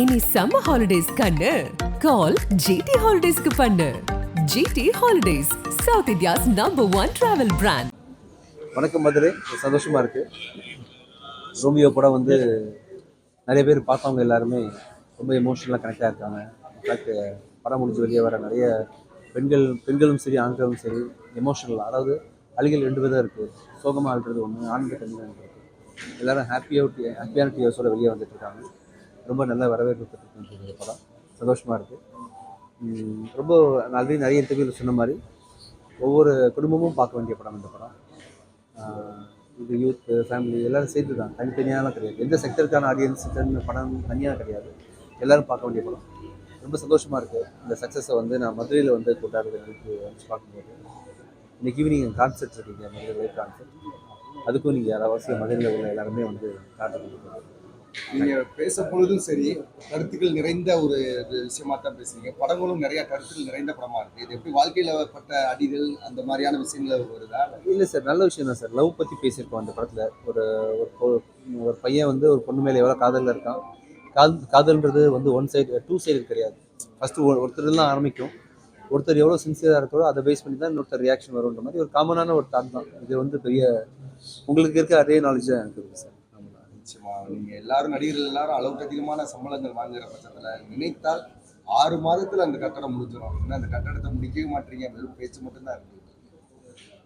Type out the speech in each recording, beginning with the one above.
Any summer holidays கண்ணு. கால் GT ஹாலிடேஸ்க்கு பண்ணு. GT holidays south India's number one travel brand வணக்கம் மதுரை. சந்தோஷமா இருக்கு. ரோமியோ படம் வந்து நிறைய பேர் பார்த்தவங்க எல்லாருமே ரொம்ப எமோஷனலாக கனெக்டாக இருக்காங்க. இன்ஃபேக்ட் படம் முடிஞ்சு வெளியே வர நிறைய பெண்கள் பெண்களும் சரி ஆண்களும் சரி எமோஷனல் அதாவது அழிகள் ரெண்டு விதம் இருக்குது சோகமாக அழுறது ஒன்று ஆண்கள் கண்ணீர் இருக்குது எல்லாரும் ஹாப்பியாக ஹாப்பியான டியர்ஸோட வெளியே வந்துட்டு இருக்காங்க. ரொம்ப நல்ல வரவேற்பு பெற்றிருக்கு இந்த படம். சந்தோஷமாக இருக்குது ரொம்ப ஆல்ரெடி நிறைய இன்டர்வியூவில் சொன்ன மாதிரி ஒவ்வொரு குடும்பமும் பார்க்க வேண்டிய படம் இந்த படம். இது யூத் ஃபேமிலி எல்லோரும் சேர்த்து தான். தனித்தனியாலாம் கிடையாது. எந்த செக்டருக்கான ஆடியன்ஸ் படம் தனியாக கிடையாது. எல்லோரும் பார்க்க வேண்டிய படம். ரொம்ப சந்தோஷமாக இருக்குது இந்த சக்ஸஸை வந்து நான் மதுரையில் வந்து கொண்டாடுறது எனக்கு வந்து பார்க்கும்போது. இன்றைக்கி ஈவினிங் கான்சர்ட் இருக்கீங்க மதுரை லைவ் கான்சர்ட் அதுக்கும் நீங்கள் அவசியம் மதுரையில் உள்ள எல்லாருமே வந்து காட்டுறது நீங்க பேச பொழுதும் சரி கருத்துக்கள் நிறைந்த ஒரு விஷயமா தான் பேசுறீங்க. படங்களும் நிறைய கருத்துக்கள் நிறைந்த படமா இருக்கு. இது எப்படி வாழ்க்கையில பட்ட அடிகள் அந்த மாதிரியான விஷயங்கள் வருதா? இல்லை சார் நல்ல விஷயம் தான் சார். லவ் பற்றி பேசியிருக்கோம் அந்த படத்தில். ஒரு ஒரு பொ- ஒரு பையன் வந்து ஒரு பொண்ணு மேலே எவ்வளோ காதலில் இருக்கான். காதல் காதல்ன்றது வந்து ஒன் சைடு டூ சைடு கிடையாது ஃபஸ்ட்டு ஒருத்தர் தான் ஆரம்பிக்கும். ஒருத்தர் எவ்வளோ சின்சியராக இருக்கிறோ அதை பேஸ் பண்ணி தான் இன்னொருத்தர் ரியாக்ஷன் வரும்ன்ற மாதிரி ஒரு காமனான ஒரு தாட் தான். இது வந்து பெரிய உங்களுக்கு இருக்க அதே நாலேஜ் தான் எனக்கு இருக்குது சார். நிச்சயமா நீங்க எல்லாரும் நடிகர்கள் எல்லாரும் அளவுக்கு அதிகமான சம்பளங்கள் வாங்குற பட்சத்துல நினைத்தால் ஆறு மாதத்துல அந்த கட்டடம் முடிஞ்சிடும் இன்னும் அந்த கட்டடத்தை முடிக்கவே மாட்டீங்க. வெறும் பேச்சு மட்டும்தான் இருக்கு.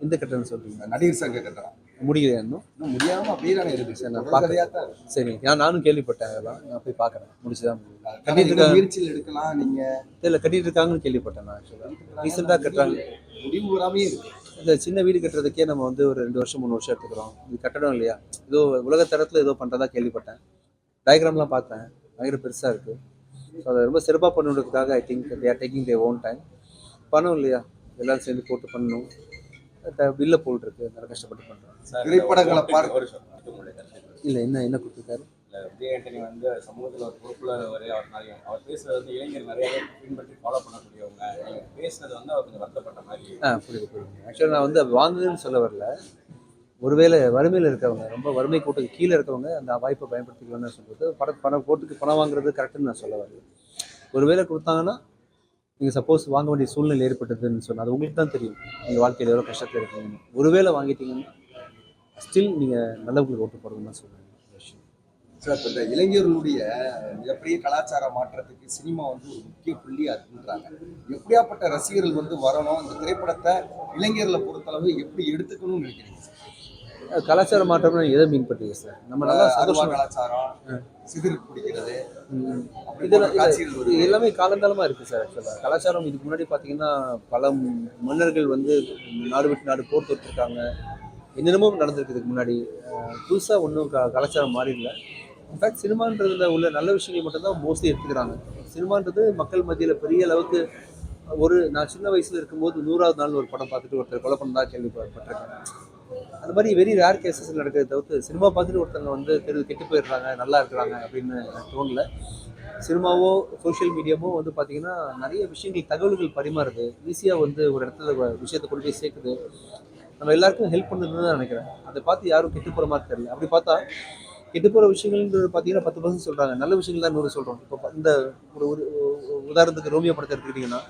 எந்த கட்டணம் சொல்கிறீங்க இந்த நடிகர் சங்க கட்டடம். முடியலையா இன்னும்? இன்னும் முடியாம அப்படியே தானே இருக்கு. சரி, நான் தான் இருக்கு. சரி நான் நானும் கேள்விப்பட்டேன் அதெல்லாம். நான் போய் பார்க்குறேன். முடிச்சுதான் கட்டிட்டு இருக்காங்க முயற்சியில் எடுக்கலாம் நீங்க. இல்லை கட்டிட்டு இருக்காங்கன்னு கேள்விப்பட்டேன் நான் ஆக்சுவலாக ரீசெண்டாக கட்டுறாங்க. முடிவு வராமே இருக்கு. இந்த சின்ன வீடு கட்டுறதுக்கே நம்ம வந்து ஒரு ரெண்டு வருஷம் மூணு வருஷம் எடுத்துக்கிறோம். இது கட்டடம் இல்லையா? ஏதோ உலக தரத்தில் ஏதோ பண்ணுறதா கேள்விப்பட்டேன். டயக்ராம்லாம் பார்த்தேன் பயங்கர பெருசாக இருக்குது ஸோ அதை ரொம்ப சிறப்பாக பண்ணுறதுக்காக I think they are taking they own time பணம் இல்லையா? எல்லாரும் சேர்ந்து போட்டு பண்ணணும். பில்லை போட்டுருக்கு. நல்லா கஷ்டப்பட்டு பண்ணுறோம் திரைப்படங்களை பார்க்க இல்லை என்ன என்ன கொடுத்துருக்காரு? விஜய் ஆண்டனி வந்து சமூகத்தில் ஒரு பொறுப்பில் ஒரு அவர் நிறைய அவர் பேசுறது வந்து இளைஞர் நிறைய பின்பற்றி ஃபாலோ பண்ணக்கூடியவங்க. நீங்கள் பேசுனது வந்து அவர் கொஞ்சம் வருத்தப்பட்ட மாதிரி ஆ புரியுது புரியுது. ஆக்சுவலாக நான் வந்து வாழ்ந்ததுன்னு சொல்ல வரல. ஒருவேளை வறுமையில் இருக்கவங்க ரொம்ப வறுமை கூட்டுக்கு கீழே இருக்கவங்க அந்த வாய்ப்பை பயன்படுத்திக்கலாம்னு சொல்கிறது பணம் பணம் கோட்டுக்கு பணம் வாங்குறது கரெக்டுன்னு நான் சொல்ல வரல. ஒருவேளை கொடுத்தாங்கன்னா நீங்கள் சப்போஸ் வாங்க வேண்டிய சூழ்நிலை ஏற்பட்டதுன்னு சொன்னால் அது உங்களுக்கு தான் தெரியும். நீங்கள் வாழ்க்கையில் எவ்வளோ கஷ்டத்தில் இருக்கீங்கன்னு. ஒருவேளை வாங்கிட்டீங்கன்னா ஸ்டில் நீங்கள் நல்லவங்களுக்கு ஓட்டு போடுங்கன்னு தான் சொல்லுவேன் சார் இப்போ இந்த இளைஞர்களுடைய மிகப்பெரிய கலாச்சார மாற்றத்துக்கு சினிமா வந்து ஒரு முக்கிய புள்ளியா இருக்குன்றாங்க. எப்படியாப்பட்ட ரசிகர்கள் வந்து வரணும்? இந்த திரைப்படத்தை இளைஞர்களை பொறுத்தளவு எப்படி எடுத்துக்கணும்னு நினைக்கிறீங்க சார்? கலாச்சார மாற்றம்னு எதை மீன் பண்ணுறீங்க சார்? நம்ம நல்லா சந்தோஷம் கலாச்சாரம் சிதிர் பிடிக்கிறது இது எல்லாமே காலங்காலமாக இருக்குது சார் ஆக்சுவலாக கலாச்சாரம் இதுக்கு முன்னாடி பார்த்தீங்கன்னா பல மன்னர்கள் வந்து நாடு விட்டு நாடு போர் தொட்டிருக்காங்க என்னென்னமோ நடந்திருக்கு இதுக்கு முன்னாடி. புதுசாக ஒன்றும் க கலாச்சாரம் மாறி இல்லை இன்ஃபேக்ட் சினிமான்றதுல உள்ள நல்ல விஷயங்கள் மட்டும்தான் மோஸ்ட்லி எடுத்துக்கிறாங்க. சினிமான்றது மக்கள் மத்தியில் பெரிய அளவுக்கு ஒரு நான் சின்ன வயசில் இருக்கும்போது நூறாவது நாள் ஒரு படம் பார்த்துட்டு ஒருத்தர் கொலை பண்ணதா கேள்விப்பட்டிருக்கேன். அந்த மாதிரி வெரி ரேர் கேசஸ் நடக்கிறத தவிர்த்து சினிமா பார்த்துட்டு ஒருத்தவங்க வந்து தெரு கெட்டு போயிடுறாங்க நல்லா இருக்கிறாங்க அப்படின்னு எனக்கு தோணல. சினிமாவோ சோஷியல் மீடியாவோ வந்து பார்த்தீங்கன்னா நிறைய விஷயங்கள் தகவல்கள் பரிமாறுது. ஈஸியாக வந்து ஒரு இடத்துல விஷயத்தை கொண்டு போய் சேர்க்குது. நம்ம எல்லாருக்கும் ஹெல்ப் பண்ணுதுன்னு தான் நினைக்கிறேன். அதை பார்த்து யாரும் கெட்டு போகிற மாதிரி தெரியல. அப்படி பார்த்தா கெட்டு போகிற விஷயங்கள்ன்றது பார்த்தீங்கன்னா பத்து பர்சன்ட் சொல்கிறாங்க நல்ல விஷயங்கள் தான் நூறு சொல்கிறோம் இப்போ இந்த ஒரு ஒரு உதாரணத்துக்கு ரோமியோ படத்தை எடுத்துக்கிட்டிங்கன்னா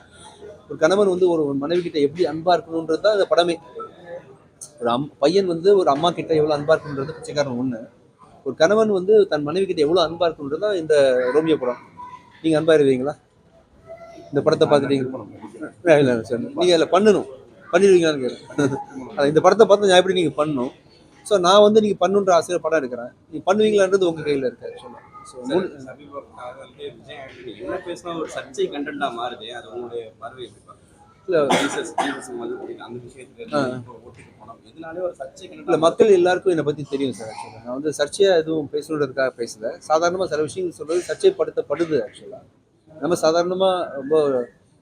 ஒரு கணவன் வந்து ஒரு மனைவி கிட்ட எப்படி அன்பாக இருக்கணுன்றது தான் இந்த படமே. ஒரு அம் பையன் வந்து ஒரு அம்மா கிட்ட எவ்வளோ அன்பாக இருக்கணுன்றது பிச்சைக்காரன் ஒன்று ஒரு கணவன் வந்து தன் மனைவி கிட்ட எவ்வளோ அன்பாக இருக்கணுன்றது தான் இந்த ரோமியோ படம். நீங்கள் அன்பாக இருவீங்களா? இந்த படத்தை பார்த்துட்டீங்க இல்லை சார். நீங்கள் அதில் பண்ணணும். பண்ணிடுவீங்களான்னு கேட்குறேன் அது இந்த படத்தை பார்த்து நான் எப்படி நீங்கள் பண்ணணும்? ஸோ நான் வந்து நீங்கள் பண்ணுன்ற ஆசையில் படம் எடுக்கிறேன். நீங்கள் பண்ணுவீங்களான்றது உங்கள் கையில் இருக்கு. ஆக்சுவலாக ஸோ என்ன பேசினா ஒரு சர்ச்சை கண்டென்ட்டா மாறுது அது உங்களுடைய பார்வை எப்படி இல்லை. மக்கள் எல்லாருக்கும் என்னை பற்றி தெரியும் சார் ஆக்சுவலாக நான் வந்து சர்ச்சையாக எதுவும் பேசணுன்றதுக்காக பேசல. சாதாரணமாக சில விஷயங்கள் சொல்றது சர்ச்சைப்படுத்தப்படுது ஆக்சுவலாக நம்ம சாதாரணமாக ரொம்ப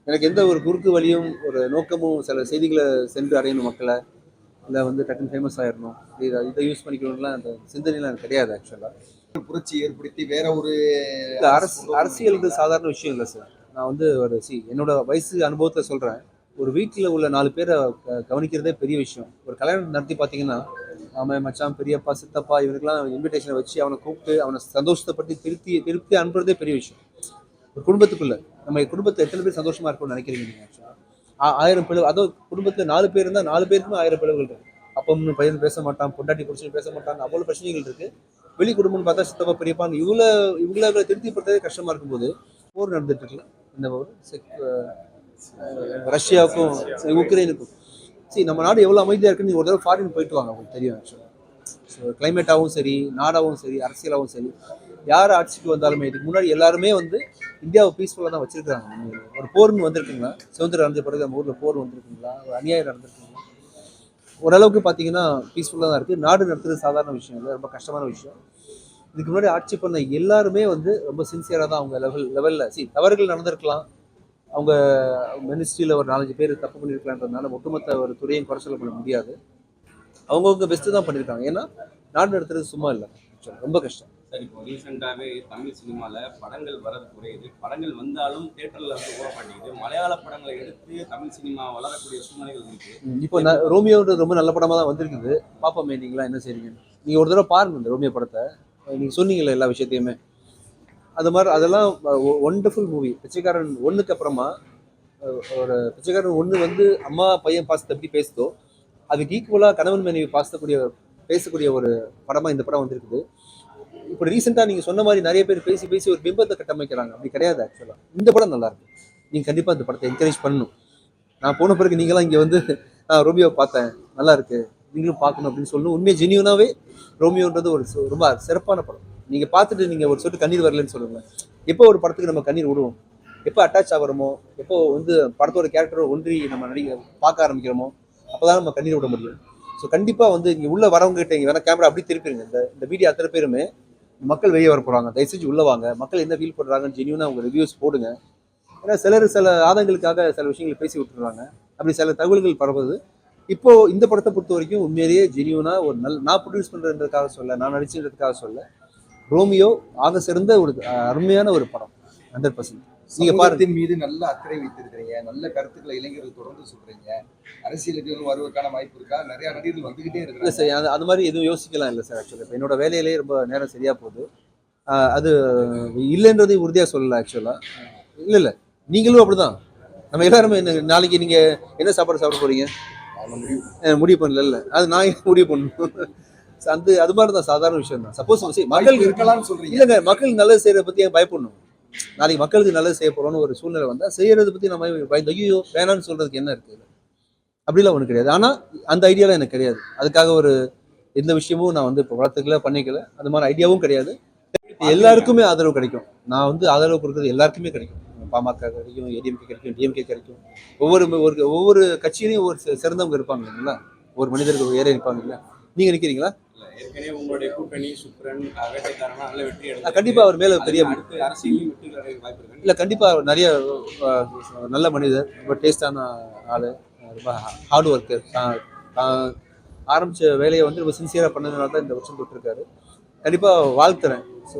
எனக்கு எந்த ஒரு குறுக்கு வழியும் ஒரு நோக்கமும் சில செய்திகளை சென்று அடையணும் மக்களை. இல்லை வந்து டக்குன்னு ஃபேமஸ் ஆயிடணும் இதை இதை யூஸ் பண்ணிக்கணும்லாம் அந்த சிந்தனைலாம் எனக்கு கிடையாது ஆக்சுவலாக புரட்சி ஏற்படுத்தி வேற ஒரு அரசு அரசியல்ன்றது சாதாரண விஷயம் இல்லை சார் நான் வந்து ஒரு சி என்னோட வயசு அனுபவத்தில் சொல்கிறேன் ஒரு வீட்டில் உள்ள நாலு பேரை கவனிக்கிறதே பெரிய விஷயம். ஒரு கல்யாணம் நடத்தி பார்த்தீங்கன்னா அவன் மச்சான் பெரியப்பா சித்தப்பா இவனுக்கெல்லாம் இன்விடேஷனை வச்சு அவனை கூப்பிட்டு அவனை சந்தோஷத்தைப்பட்டு திருப்தி திருப்தி அனுப்புறதே பெரிய விஷயம். ஒரு குடும்பத்துக்குள்ள நம்ம குடும்பத்தை எத்தனை பேர் சந்தோஷமா இருக்கும்னு நினைக்கிறீங்க நீங்க actually? ஆ- ஆயிரம் பிளவு அதோ குடும்பத்தில் நாலு பேர் இருந்தால் நாலு பேருக்குமே ஆயிரம் பிளவுகள் இருக்கு. அப்பம் பையன் பேச மாட்டான் பொண்டாட்டி புருஷன் பேச மாட்டாங்க அவ்வளோ பிரச்சனைகள் இருக்கு. வெளி குடும்பம்னு பார்த்தா சித்தப்பா பெரியப்பான்னு இவ்வளோ இவ்வளோ திருப்திப்படுறதே கஷ்டமா இருக்கும்போது போர் நடந்துட்டு இருக்குல்ல இந்த ஒரு ரஷ்யாவுக்கும் உக்ரைனுக்கும். சரி நம்ம நாடு எவ்வளோ அமைதியாக இருக்குன்னு ஒரு தடவை ஃபாரின் போயிட்டு வாங்க உங்களுக்கு தெரியும் ஆக்சுவலாக ஸோ கிளைமேட்டாகவும் சரி நாடாகவும் சரி அரசியலாகவும் சரி. யார் ஆட்சிக்கு வந்தாலுமே இதுக்கு முன்னாடி எல்லாருமே வந்து இந்தியாவை பீஸ்ஃபுல்லாக தான் வச்சிருக்காங்க ஒரு போர்னு வந்திருக்குங்களா? சுதந்திரம் அடைஞ்ச பிறகு நம்ம ஊரில் போர் வந்திருக்குங்களா? ஒரு அநியாயம் நடந்திருக்குங்களா? ஓரளவுக்கு பார்த்தீங்கன்னா பீஸ்ஃபுல்லாக தான் இருக்குது நாடு நடத்துறது சாதாரண விஷயம் இல்லை ரொம்ப கஷ்டமான விஷயம். இதுக்கு முன்னாடி ஆட்சி பண்ண எல்லாருமே வந்து ரொம்ப சின்சியராக தான் அவங்க லெவல் லெவலில் சரி தவறுகள் நடந்திருக்கலாம். அவங்க மினிஸ்ட்ரியில் ஒரு நாலஞ்சு பேர் தப்பு பண்ணியிருக்கலான்றதுனால ஒட்டுமொத்த ஒரு துறையும் குறைச்சல பண்ண முடியாது. அவங்கவுங்க பெஸ்ட்டு தான் பண்ணியிருக்காங்க ஏன்னா நாடு நடத்துறது சும்மா இல்லை. ரொம்ப கஷ்டம். சார் இப்போ ரீசெண்டாகவே தமிழ் சினிமாவில் படங்கள் வரது குறையுது. படங்கள் வந்தாலும் தேட்டரில் வந்து ஓட மாட்டேங்குது. மலையாள படங்களை எடுத்து தமிழ் சினிமா வளரக்கூடிய சூழ்நிலைகள் இருக்கு. இப்போ ரோமியோன்றது ரொம்ப நல்ல படமாக தான் வந்திருக்குது. பார்ப்போமே நீங்களா என்ன செய்றீங்க? நீங்கள் ஒரு தடவை பாருங்க இந்த ரோமியோ படத்தை. நீங்கள் சொன்னீங்களே எல்லா விஷயத்தையுமே. அது மாதிரி அதெல்லாம் ஒண்டர்ஃபுல் மூவி பிச்சைக்காரன் ஒன்றுக்கு அப்புறமா ஒரு பிச்சைக்காரன் ஒன்று வந்து அம்மா பையன் பாசத்தை எப்படி பேசுதோ அதுக்கு ஈக்குவலாக கணவன் மனைவி பாசக்கூடிய பேசக்கூடிய ஒரு படமாக இந்த படம் வந்திருக்குது. இப்போ ரீசெண்டாக நீங்கள் சொன்ன மாதிரி நிறைய பேர் பேசி பேசி ஒரு பிம்பத்தை கட்டமைக்கிறாங்க. அப்படி கிடையாது ஆக்சுவலாக இந்த படம் நல்லாயிருக்கு நீங்கள் கண்டிப்பாக இந்த படத்தை என்கரேஜ் பண்ணணும். நான் போன பிறகு நீங்களாம் இங்கே வந்து நான் ரோமியோ பார்த்தேன். நல்லா இருக்கு. நீங்களும் பார்க்கணும் அப்படின்னு சொல்லணும். உண்மையை ஜெனியூனாவே ரோமியோன்றது ஒரு ரொம்ப சிறப்பான படம். நீங்கள் பார்த்துட்டு நீங்கள் ஒரு சொட்டு கண்ணீர் வரலன்னு சொல்லுங்கள் எப்போ ஒரு படத்துக்கு நம்ம கண்ணீர் விடுவோம் எப்போ அட்டாச் ஆகிறோமோ? எப்போ வந்து படத்தோட கேரக்டரோ ஒன்றி நம்ம நடிக்க பார்க்க ஆரம்பிக்கிறோமோ? அப்பதான் நம்ம கண்ணீர் விட முடியும். ஸோ கண்டிப்பாக வந்து இங்கே உள்ள வரவங்ககிட்ட இங்கே வேணால் கேமரா அப்படி திருப்பிடுங்க இந்த இந்த வீடியோ அத்தனை பேருமே மக்கள் வெளியே வர போகிறாங்க தயவு செஞ்சு வாங்க. மக்கள் என்ன ஃபீல் பண்ணுறாங்கன்னு ஜென்யூனாக உங்கள் ரிவ்யூஸ் போடுங்க. ஏன்னா சிலர் சில ஆதங்களுக்காக சில விஷயங்களை பேசி விட்டுறாங்க. அப்படி சில தகவல்கள் பரவுது. இப்போ இந்த படத்தை பொறுத்த வரைக்கும் உண்மையிலேயே ஜெனியூனா ஒரு நல்ல நான் ப்ரொடியூஸ் பண்ணுறதுக்காக சொல்ல நான் நடிச்சுன்றதுக்காக சொல்ல ரோமியோ ஆக சிறந்த ஒரு அருமையான ஒரு படம். ஹண்ட்ரட் பர்சன்ட் நீங்க பாருங்க. சமூகத்தின் மீது நல்ல அக்கறை வைத்திருக்கிறீங்க. நல்ல கருத்துக்களை இளைஞர்கள் தொடர்ந்து சொல்றீங்க. அரசியலுக்கு வருவதற்கான வாய்ப்பு இருக்கா? நிறைய நடிகர்கள் வந்துகிட்டே இல்லை இருக்கிறாங்க சார் அது அது மாதிரி எதுவும் யோசிக்கலாம் இல்லை சார் ஆக்சுவலாக இப்போ என்னோட வேலையிலேயே ரொம்ப நேரம் சரியா போகுது. அது இல்லைன்றதையும் உறுதியாக சொல்லல ஆக்சுவலாக இல்லை இல்லை. நீங்களும் அப்படிதான். நம்ம எல்லாருமே நாளைக்கு நீங்க என்ன சாப்பாடு சாப்பிட போறீங்க? முடிவு. பண்ணல அது நான் முடிவு பண்ணணும்? அந்த அது மாதிரி தான் சாதாரண விஷயம் தான் சப்போஸ் மக்கள் இருக்கலாம்னு சொல்றீங்க. இல்லைங்க மக்கள் நல்லது செய்யறத பத்தி பயப்படணும்? நாளைக்கு மக்களுக்கு நல்லது செய்ய போறோம்னு ஒரு சூழ்நிலை வந்தா செய்யறத பத்தி நம்ம பயந்து ஐயோ வேணாம்னு சொல்றதுக்கு என்ன இருக்கு அப்படிலாம் ஒண்ணு கிடையாது. ஆனா அந்த ஐடியாலாம் எனக்கு கிடையாது. அதுக்காக ஒரு எந்த விஷயமும் நான் வந்து இப்போ வளர்த்துக்கல பண்ணிக்கல. அது மாதிரி ஐடியாவும் கிடையாது. எல்லாருக்குமே ஆதரவு கிடைக்கும். நான் வந்து ஆதரவு கொடுக்குறது எல்லாருக்குமே கிடைக்கும். பாமக கிடைக்கும் ஏடிஎம்கே கிடைக்கும் டிஎம்கே கிடைக்கும். ஒவ்வொரு ஒரு ஒவ்வொரு கட்சியிலையும் சி- சிறந்தவங்க இருப்பாங்க இல்லைங்களா? ஒரு மனிதருக்கு ஏற இருப்பாங்க இல்ல நீங்க நிக்கிறீங்களா? இல்ல, ஏற்கனவே உங்களுடைய கூட்டணி சுப்ரன் வேட்டைக்காரனா நல்ல வெற்றி எடுத்து கண்டிப்பா அவர் மேல பெரிய அரசியலையும் வெற்றி வாய்ப்பு இருக்கு. இல்ல கண்டிப்பா அவர் நிறைய நல்ல மனிதர் ரொம்ப டேஸ்டான ஆளு ரொம்ப ஹார்ட் ஒர்க்கர் ஆரம்பிச்ச வேலையை வந்து ரொம்ப சின்சியரா பண்ணதுனால தான் இந்த வருஷம் தொட்டிருக்காரு. கண்டிப்பா வாழ்த்துறேன். ஸோ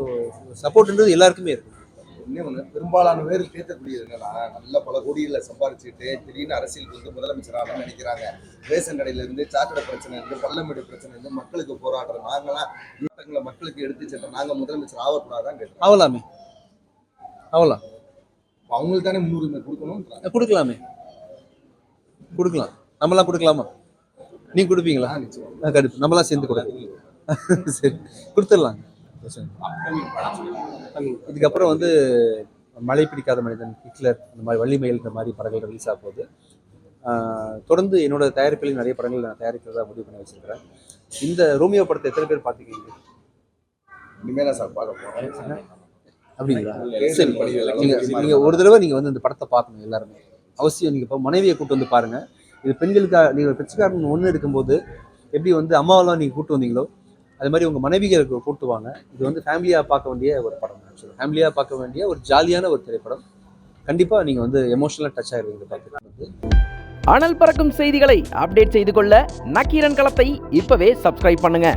சப்போர்ட்ன்றது எல்லாருக்குமே இருக்கு. இன்னொன்று பெரும்பாலான பேர் கேட்கக்கூடியது என்னன்னா நல்ல பல கோடிகளை சம்பாரிச்சுட்டு திடீர்னு அரசியலுக்கு வந்து முதலமைச்சராக நினைக்கிறாங்க. ரேஷன் கடையில இருந்து சாக்கடை பிரச்சனை இருந்து பள்ளமேடு பிரச்சனை இருந்து மக்களுக்கு போராடுறோம் நாங்களாம் ஈட்டங்களை மக்களுக்கு எடுத்து சென்றோம் நாங்க முதலமைச்சர் ஆகக்கூடாதான் கேட்டோம் ஆகலாமே ஆகலாம் அவங்களுக்கு தானே முன்னுரிமை கொடுக்கணும்ன்றாங்க. அஹ் கொடுக்கலாமே. கொடுக்கலாம். நம்மளாம் கொடுக்கலாமா? நீங்க கொடுப்பீங்களா? கண்டிப்பா. நம்மளாம் சேர்ந்து கொடுக்கலாம். சரி. கொடுத்துடலாங்க இதுக்கப்புறம் வந்து மழை பிடிக்காத மனிதன் ஹிட்லர் இந்த மாதிரி வள்ளிமயில் இந்த மாதிரி படங்கள் ரிலீஸ் ஆக போகுது. தொடர்ந்து என்னோட தயாரிப்பில் நிறைய படங்கள் நான் தயாரிக்கிறதா முடிவு பண்ணி வச்சிருக்கிறேன். இந்த ரோமியோ படத்தை எத்தனை பேர் பார்த்துருக்கீங்க இனிமேல் சார் பார்க்க போறோம் அப்படிங்களா? சரி. பணிகள் நீங்க நீங்க ஒரு தடவை நீங்க வந்து இந்த படத்தை பார்க்கணும் எல்லாருமே. அவசியம் நீங்க இப்போ மனைவியை கூட்டு வந்து பாருங்க. இது பெண்களுக்காக நீங்க பிச்சைக்காரன் ஒன்று எடுக்கும்போது எப்படி வந்து அம்மாவெல்லாம் நீங்க கூட்டு வந்தீங்களோ அது மாதிரி உங்க மனைவிகளுக்கு கூட்டுவாங்க. இது வந்து ஃபேமிலியா பார்க்க வேண்டிய ஒரு படம். ஆக்சுவலாக ஃபேமிலியா பார்க்க வேண்டிய ஒரு ஜாலியான ஒரு திரைப்படம். கண்டிப்பா நீங்க வந்து எமோஷனலாக டச் ஆகிடுவீங்க பார்த்து அனல் பறக்கும் செய்திகளை அப்டேட் செய்து கொள்ள நக்கீரன் களத்தை இப்பவே சப்ஸ்கிரைப் பண்ணுங்க.